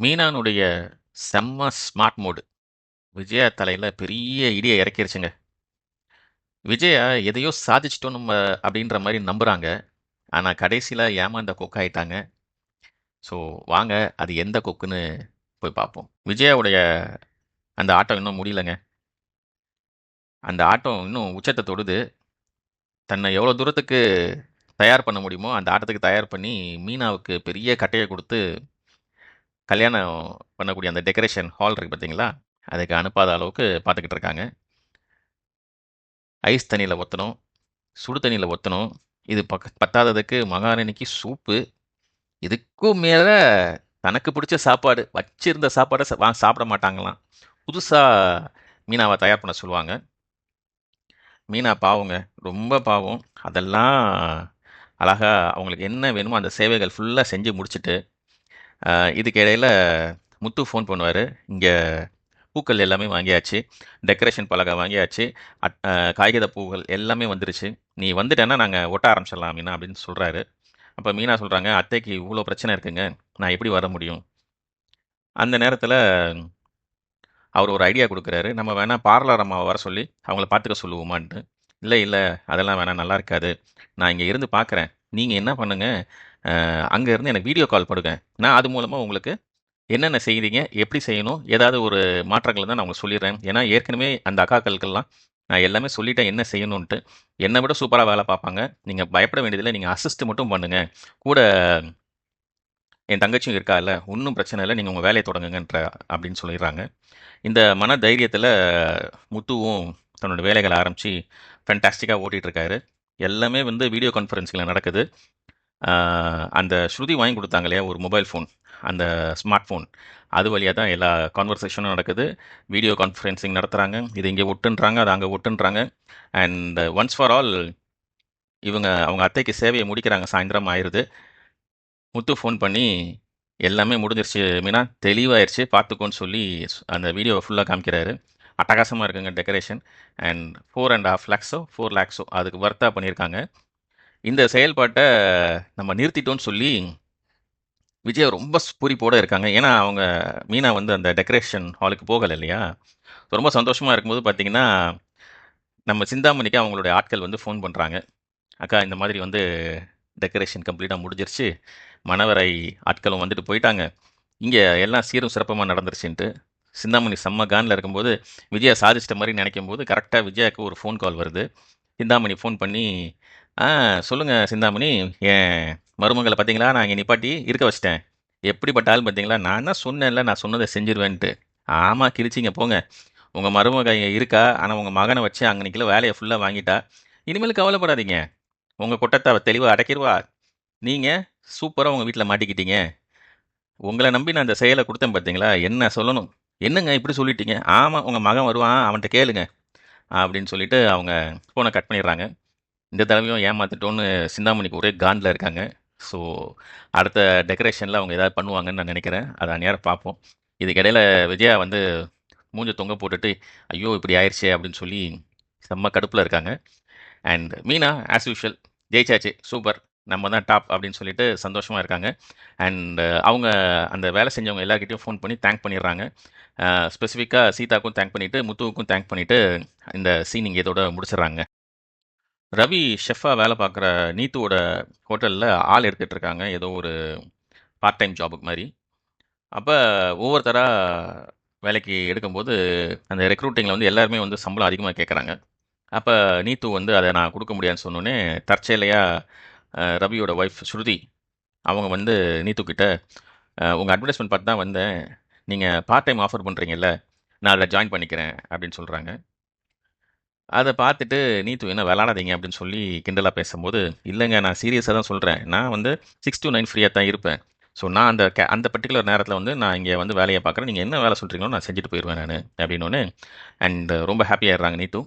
மீனானுடைய செம்ம smart mode. Vijaya தலையில் பெரிய இடியை இறக்கிருச்சுங்க. விஜயா எதையோ சாதிச்சிட்டோம் நம்ம அப்படின்ற மாதிரி நம்புகிறாங்க ஆனால் கடைசியில் ஏமாந்த கொக்காயிட்டாங்க. ஸோ வாங்க அது எந்த கொக்குன்னு போய் பார்ப்போம். விஜயாவுடைய அந்த ஆட்டம் இன்னும் முடியலங்க. அந்த ஆட்டம் இன்னும் உச்சத்தை தொடுது. தன்னை எவ்வளோ தூரத்துக்கு தயார் பண்ண முடியுமோ, அந்த ஆட்டத்துக்கு தயார் பண்ணி மீனாவுக்கு பெரிய கட்டையை கொடுத்து கல்யாணம் பண்ணக்கூடிய அந்த டெக்கரேஷன் ஹால் இருக்குது பார்த்தீங்களா? அதுக்கு அனுப்பாத அளவுக்கு பார்த்துக்கிட்டு இருக்காங்க. ஐஸ் தண்ணியில் ஒத்தணும். சுடு தண்ணியில் ஒத்தணும். இது பக் பத்தாததுக்கு மகாராணிக்கு சூப்பு. இதுக்கும் மேலே தனக்கு பிடிச்ச சாப்பாடு, வச்சிருந்த சாப்பாடை வா சாப்பிட மாட்டாங்களாம். புதுசாக மீனாவை தயார் பண்ண சொல்லுவாங்க. மீனா பாவங்க. ரொம்ப பாவம். அதெல்லாம் அழகா அவங்களுக்கு என்ன வேணுமோ அந்த சேவைகள் ஃபுல்லாக செஞ்சு முடிச்சுட்டு, இதுக்கு இடையில் முத்து ஃபோன் பண்ணுவார் இங்கே பூக்கள் எல்லாமே வாங்கியாச்சு. டெக்கரேஷன் பலகை வாங்கியாச்சு. அட் காகித பூக்கள் எல்லாமே வந்துருச்சு. நீ வந்துட்டேன்னா நாங்கள் ஒட்ட ஆரம்பிச்சிடலாம் மீனா அப்படின்னு சொல்கிறாரு அப்போ மீனா சொல்கிறாங்க "அத்தைக்கு இவ்வளோ பிரச்சனை இருக்குங்க. நான் எப்படி வர முடியும்?" அந்த நேரத்தில் அவர் ஒரு ஐடியா கொடுக்குறாரு நம்ம வேணால் பார்லர் அம்மாவை வர சொல்லி அவங்கள பார்த்துக்க சொல்லுவோமான்ட்டு. இல்லை இல்லை அதெல்லாம் வேணாம் நல்லா இருக்காது. நான் இங்கே இருந்து பார்க்குறேன். நீங்கள் என்ன பண்ணுங்கள் அங்கே இருந்து எனக்கு வீடியோ கால் பண்ணுங்க. நான் அது மூலமாக உங்களுக்கு என்னென்ன செய்கிறீங்க எப்படி செய்யணும், ஏதாவது ஒரு மாற்றங்கள் தான் நான் உங்களுக்கு சொல்லிடுறேன். ஏன்னா ஏற்கனவே அந்த அக்காக்களுக்கெல்லாம் நான் எல்லாமே சொல்லிட்டேன் என்ன செய்யணுன்ட்டு. என்னை விட சூப்பராக வேலை பார்ப்பாங்க. நீங்கள் பயப்பட வேண்டியதில்லை நீங்கள் அசிஸ்ட் மட்டும் பண்ணுங்கள் கூட என் தங்கச்சியும் இருக்கால்ல. ஒன்றும் பிரச்சனை இல்லை நீங்கள் உங்கள் வேலையை தொடங்குங்கன்ற" அப்படின்னு சொல்லிடுறாங்க. இந்த மன தைரியத்தில் முத்துவும் தன்னோட வேலைகளை ஆரம்பிச்சு ஃபென்டாஸ்டிக்காக ஓட்டிகிட்ருக்காரு எல்லாமே வந்து வீடியோ கான்ஃபரன்ஸில் நடக்குது. அந்த ஸ்ருதி வாங்கி கொடுத்தாங்க இல்லையா? ஒரு மொபைல் ஃபோன். அந்த ஸ்மார்ட் ஃபோன். அது வழியாக தான் எல்லா கான்வர்சேஷனும் நடக்குது. வீடியோ கான்ஃபரன்சிங் நடத்துகிறாங்க இது இங்கே ஒட்டுன்றாங்க, அது அங்கே ஒட்டுன்றாங்க. அண்ட் ஒன்ஸ் ஃபார் ஆல் இவங்க அவங்க அத்தைக்கு சேவையை முடிக்கிறாங்க. சாயந்தரம் ஆயிருது. முத்து ஃபோன் பண்ணி, "எல்லாமே முடிஞ்சிருச்சு மீனா. தெளிவாயிருச்சு. பார்த்துக்கோன்னு" சொல்லி அந்த வீடியோவை ஃபுல்லாக காமிக்கிறாரு. அட்டகாசமாக இருக்குங்க டெக்கரேஷன். அண்ட் 4 1/2 லேக்ஸோ, ஃபோர் லேக்ஸோ அதுக்கு ஒர்த்தாக பண்ணியிருக்காங்க. இந்த செயல்பாட்டை நம்ம நிறுத்திட்டோம்னு சொல்லி விஜய் ரொம்ப பூரிப்போடு இருக்காங்க. ஏன்னா அவங்க மீனா வந்து அந்த டெக்கரேஷன் ஹாலுக்கு போகலை இல்லையா? ரொம்ப சந்தோஷமாக இருக்கும்போது பார்த்தீங்கன்னா, நம்ம சிந்தாமணிக்கு அவங்களுடைய ஆட்கள் வந்து ஃபோன் பண்ணுறாங்க "அக்கா இந்த மாதிரி வந்து டெக்கரேஷன் கம்ப்ளீட்டாக முடிஞ்சிருச்சு. மணவரை ஆட்களும் வந்துட்டு போயிட்டாங்க. இங்கே எல்லாம் சீரும் சிறப்பமாக நடந்துருச்சுன்ட்டு." சிந்தாமணி செம்ம கானில் இருக்கும்போது, விஜயா சாதிச்சிட்ட மாதிரி நினைக்கும் போது கரெக்டாக விஜயாவுக்கு ஒரு ஃபோன் கால் வருது. சிந்தாமணி ஃபோன் பண்ணி, "ஆ சொல்லுங்க சிந்தாமணி. என் மருமகள பார்த்தீங்களா? நான் இங்க நிப்பாட்டி இருக்க வச்சுட்டேன். எப்படிப்பட்ட ஆள் பார்த்தீங்களா? நான் தான் சொன்னேன்ல, நான் சொன்னத செஞ்சுருவேன்ட்டு." "ஆமா கிழிச்சீங்க போங்க. உங்க மருமக இங்க இருக்கா. ஆனா உங்க மகன வச்சு அங்கனக்குள்ள வேலைய ஃபுல்லா வாங்கிட்டா. இனிமேல் கவலைப்படாதீங்க. உங்க கொட்டத்த அவ தெளிவா அடக்கிருவா. நீங்க சூப்பரா உங்க வீட்ல மாட்டிக்கிட்டீங்க. உங்கள நம்பி நான் அந்த செயல குடுத்தேன் பார்த்தீங்களா? என்ன சொல்லணும்? என்னங்க இப்படி சொல்லிட்டீங்க? ஆமா உங்க மகன் வருவான். அவன்ட்ட கேளுங்க." அப்படின்னு சொல்லிட்டு அவங்க ஃபோன கட் பண்ணிடுறாங்க. இந்த தடவையும் ஏமாத்திட்டோன்னு சிந்தாமணிக்கு ஒரே காண்டில் இருக்காங்க. ஸோ அடுத்த டெக்கரேஷனில் அவங்க ஏதாவது பண்ணுவாங்கன்னு நான் நினைக்கிறேன் அதை அந்நேரம் பார்ப்போம். இதுக்கிடையில் விஜயா வந்து மூஞ்ச தொங்க போட்டுட்டு, "ஐயோ! இப்படி ஆயிடுச்சே அப்படின்னு சொல்லி செம்ம கடுப்பில் இருக்காங்க. அண்ட் மீனா ஆஸ் யூஷுவல் "ஜெயிச்சாச்சு. சூப்பர். நம்ம தான் டாப்" அப்படின்னு சொல்லிட்டு சந்தோஷமாக இருக்காங்க. அண்ட் அவங்க அந்த வேலை செஞ்சவங்க எல்லாருக்கிட்டையும் ஃபோன் பண்ணி தேங்க் பண்ணிடுறாங்க. ஸ்பெசிஃபிக்காக சீதாக்கும் தேங்க் பண்ணிவிட்டு முத்துவுக்கும் தேங்க் பண்ணிவிட்டு இந்த சீனிங் இதோட முடிச்சிடுறாங்க. ரவி ஷெஃபாக வேலை பார்க்குற நீத்துவோட ஹோட்டலில் ஆள் எடுத்துகிட்டு இருக்காங்க. ஏதோ ஒரு பார்ட் டைம் ஜாபுக்கு மாதிரி அப்போ ஒவ்வொருத்தராக வேலைக்கு எடுக்கும்போது, அந்த ரெக்ரூட்டிங்கில் வந்து எல்லாருமே வந்து சம்பளம் அதிகமாக கேட்குறாங்க அப்போ நீத்து வந்து அதை நான் கொடுக்க முடியாதுன்னு சொன்னோனே, தற்செயலையாக ரவியோட ஒய்ஃப் ஸ்ருதி, அவங்க வந்து நீத்துக்கிட்ட உங்கள் அட்வர்டைஸ்மெண்ட் பார்த்து தான் வந்தேன். நீங்கள் பார்ட் டைம் ஆஃபர் பண்ணுறீங்கல்ல நான் அதில் ஜாயின் பண்ணிக்கிறேன்" அப்படின்னு சொல்கிறாங்க அத பார்த்துட்டு நீத்து "என்ன விளையாடாதீங்க" அப்படின்னு சொல்லி கிண்டலா பேசும்போது, "இல்லங்க நான் சீரியஸா தான் சொல்றேன். நான் வந்து 6 டூ 9 ஃப்ரீயா தான் இருப்பேன். ஸோ நான் அந்த கே அந்த பர்ட்டிகுலர் நேரத்தில வந்து நான் இங்க வந்து வேலைய பார்க்குறேன். நீங்க என்ன வேலை சொல்றீங்களோ நான் செஞ்சுட்டு போயிருவேன் நானு" அப்படின்னோனே, அண்ட் ரொம்ப ஹாப்பியாகிடுறாங்க ஆயிடுறாங்க நீத்து.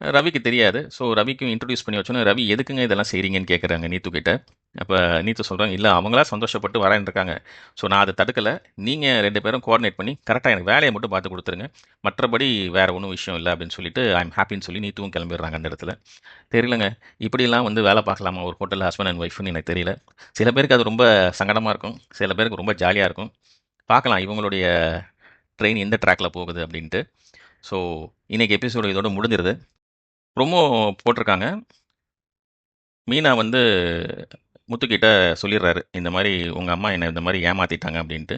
ரவிக்கு தெரியாது. ஸோ ரவிக்கும் இன்ட்ரடியூஸ் பண்ணி வச்சோன்னே "ரவி எதுக்குங்க இதெல்லாம் செய்கிறீங்கன்னு கேட்குறாங்க நீத்து கிட்ட. அப்போ நீத்து சொல்கிறாங்க இல்லை அவங்களா சந்தோஷப்பட்டு வரேன் இருக்காங்க. ஸோ நான் அதை தடுக்கலை நீங்கள் ரெண்டு பேரும் கோஆர்டினேட் பண்ணி கரெக்டாக எனக்கு வேலையை மட்டும் பார்த்து கொடுத்துருங்க மற்றபடி வேறு ஒன்றும் விஷயம் இல்லை அப்படின்னு சொல்லிட்டு ஐம் ஹாப்பின்னு சொல்லி நீத்துவும் கிளம்பிடுறாங்க அந்த இடத்துல. தெரியலங்க. இப்படிலாம் வந்து வேலை பார்க்கலாமா ஒரு ஹோட்டலில் ஹஸ்பண்ட் அண்ட் ஒய்ஃப்னு எனக்கு தெரியல. சில பேருக்கு அது ரொம்ப சங்கடமாக இருக்கும். சில பேருக்கு ரொம்ப ஜாலியாக இருக்கும். பார்க்கலாம் இவங்களுடைய ட்ரெயின் எந்த ட்ராக்கில் போகுது அப்படின்ட்டு ஸோ இன்றைக்கி எபிசோடு இதோட முடிஞ்சிருது ப்ரொமோ போட்டிருக்காங்க. மீனா வந்து முத்துக்கிட்ட சொல்லிடுறாரு. இந்த மாதிரி உங்கள் அம்மா என்னை இந்த மாதிரி ஏமாற்றிட்டாங்க அப்படின்ட்டு.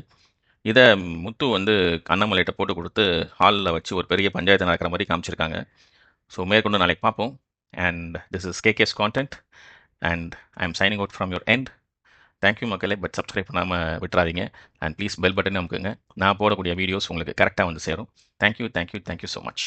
இதை முத்து வந்து அண்ணாமலைகிட்ட போட்டு கொடுத்து ஹாலில் வச்சு ஒரு பெரிய பஞ்சாயத்து நடக்கிற மாதிரி காமிச்சிருக்காங்க. ஸோ மேற்கொண்டு நாளைக்கு பார்ப்போம். And this is KK's content and I am signing out from your end thank you மக்களே பட் சப்ஸ்கிரைப் பண்ணாமல் விட்டுறாதீங்க. அண்ட் ப்ளீஸ் பெல் பட்டன் அமுக்குங்க. நான் போடக்கூடிய வீடியோஸ் உங்களுக்கு கரெக்டாக வந்து சேரும். Thank you thank you thank you so much